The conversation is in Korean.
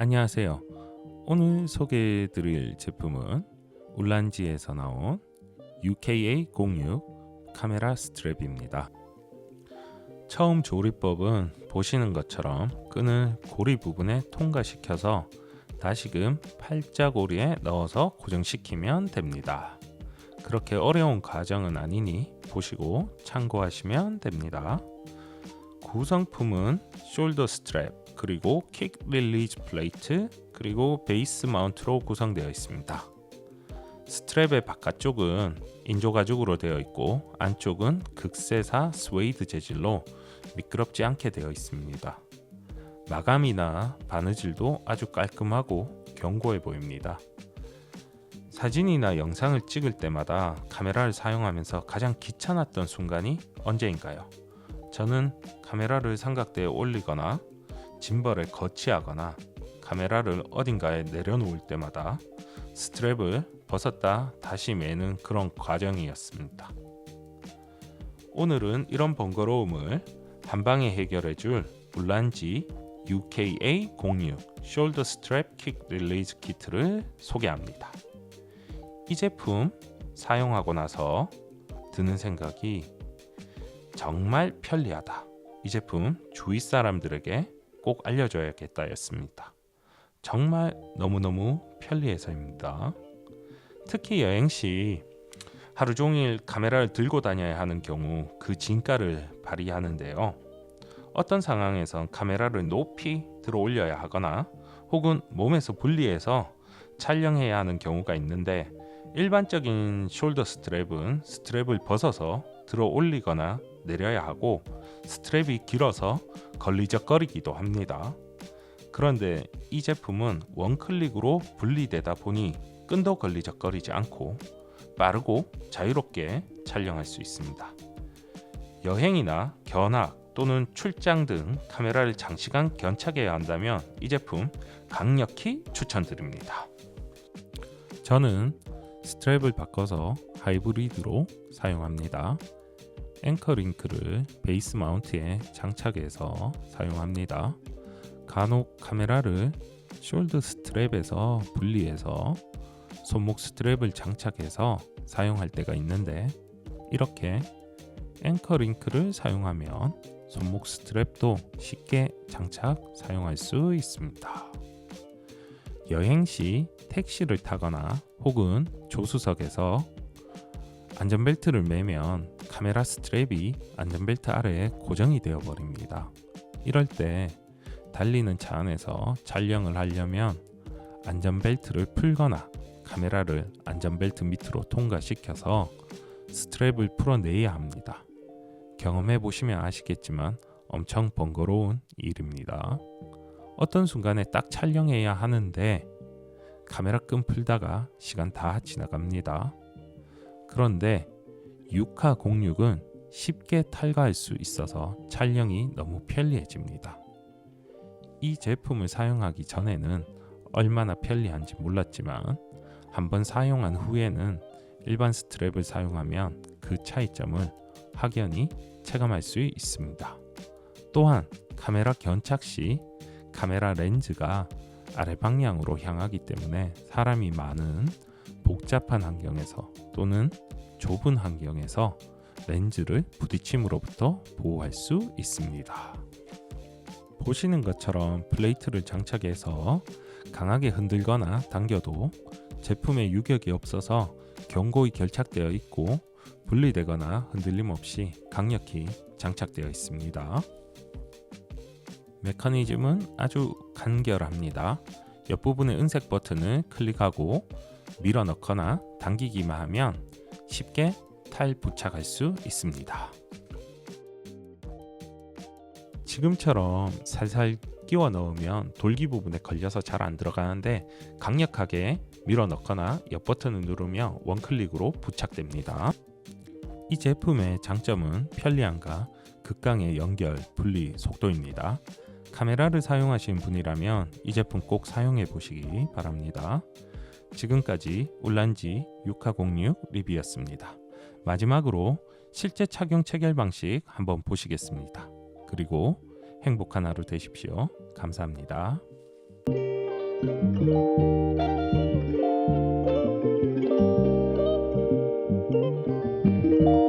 안녕하세요. 오늘 소개해드릴 제품은 울란지에서 나온 UKA06 카메라 스트랩입니다. 처음 조리법은 보시는 것처럼 끈을 고리 부분에 통과시켜서 다시금 팔자고리에 넣어서 고정시키면 됩니다. 그렇게 어려운 과정은 아니니 보시고 참고하시면 됩니다. 구성품은 숄더 스트랩, 그리고 킥 릴리즈 플레이트, 그리고 베이스 마운트로 구성되어 있습니다. 스트랩의 바깥쪽은 인조 가죽으로 되어 있고 안쪽은 극세사 스웨이드 재질로 미끄럽지 않게 되어 있습니다. 마감이나 바느질도 아주 깔끔하고 견고해 보입니다. 사진이나 영상을 찍을 때마다 카메라를 사용하면서 가장 귀찮았던 순간이 언제인가요? 저는 카메라를 삼각대에 올리거나 짐벌에 거치하거나 카메라를 어딘가에 내려놓을 때마다 스트랩을 벗었다 다시 매는 그런 과정이었습니다. 오늘은 이런 번거로움을 한 방에 해결해 줄 울란지 UKA06 숄더 스트랩 킥 릴리즈 키트를 소개합니다. 이 제품 사용하고 나서 드는 생각이 정말 편리하다. 이 제품 주위 사람들에게 꼭 알려줘야겠다였습니다. 정말 너무너무 편리해서입니다. 특히 여행 시 하루 종일 카메라를 들고 다녀야 하는 경우 그 진가를 발휘하는데요. 어떤 상황에선 카메라를 높이 들어 올려야 하거나 혹은 몸에서 분리해서 촬영해야 하는 경우가 있는데 일반적인 숄더 스트랩은 스트랩을 벗어서 들어 올리거나 내려야 하고 스트랩이 길어서 걸리적거리기도 합니다. 그런데 이 제품은 원클릭으로 분리되다 보니 끈도 걸리적거리지 않고 빠르고 자유롭게 촬영할 수 있습니다. 여행이나 견학 또는 출장 등 카메라를 장시간 견착해야 한다면 이 제품 강력히 추천드립니다. 저는 스트랩을 바꿔서 하이브리드로 사용합니다. 앵커 링크를 베이스 마운트에 장착해서 사용합니다. 간혹 카메라를 숄더 스트랩에서 분리해서 손목 스트랩을 장착해서 사용할 때가 있는데 이렇게 앵커 링크를 사용하면 손목 스트랩도 쉽게 장착 사용할 수 있습니다. 여행 시 택시를 타거나 혹은 조수석에서 안전벨트를 매면 카메라 스트랩이 안전벨트 아래에 고정이 되어 버립니다. 이럴 때 달리는 차 안에서 촬영을 하려면 안전벨트를 풀거나 카메라를 안전벨트 밑으로 통과시켜서 스트랩을 풀어내야 합니다. 경험해 보시면 아시겠지만 엄청 번거로운 일입니다. 어떤 순간에 딱 촬영해야 하는데 카메라 끈 풀다가 시간 다 지나갑니다. 그런데 6화 06은 쉽게 탈거할 수 있어서 촬영이 너무 편리해집니다. 이 제품을 사용하기 전에는 얼마나 편리한지 몰랐지만 한번 사용한 후에는 일반 스트랩을 사용하면 그 차이점을 확연히 체감할 수 있습니다. 또한 카메라 견착 시 카메라 렌즈가 아래 방향으로 향하기 때문에 사람이 많은 복잡한 환경에서 또는 좁은 환경에서 렌즈를 부딪힘으로부터 보호할 수 있습니다. 보시는 것처럼 플레이트를 장착해서 강하게 흔들거나 당겨도 제품에 유격이 없어서 견고히 결착되어 있고 분리되거나 흔들림 없이 강력히 장착되어 있습니다. 메커니즘은 아주 간결합니다. 옆부분의 은색 버튼을 클릭하고 밀어 넣거나 당기기만 하면 쉽게 탈 부착할 수 있습니다. 지금처럼 살살 끼워 넣으면 돌기 부분에 걸려서 잘 안 들어가는데 강력하게 밀어 넣거나 옆 버튼을 누르며 원클릭으로 부착됩니다. 이 제품의 장점은 편리함과 극강의 연결, 분리, 속도입니다. 카메라를 사용하신 분이라면 이 제품 꼭 사용해 보시기 바랍니다. 지금까지 울란지 6화06 리뷰였습니다. 마지막으로 실제 착용 체결 방식 한번 보시겠습니다. 그리고 행복한 하루 되십시오. 감사합니다.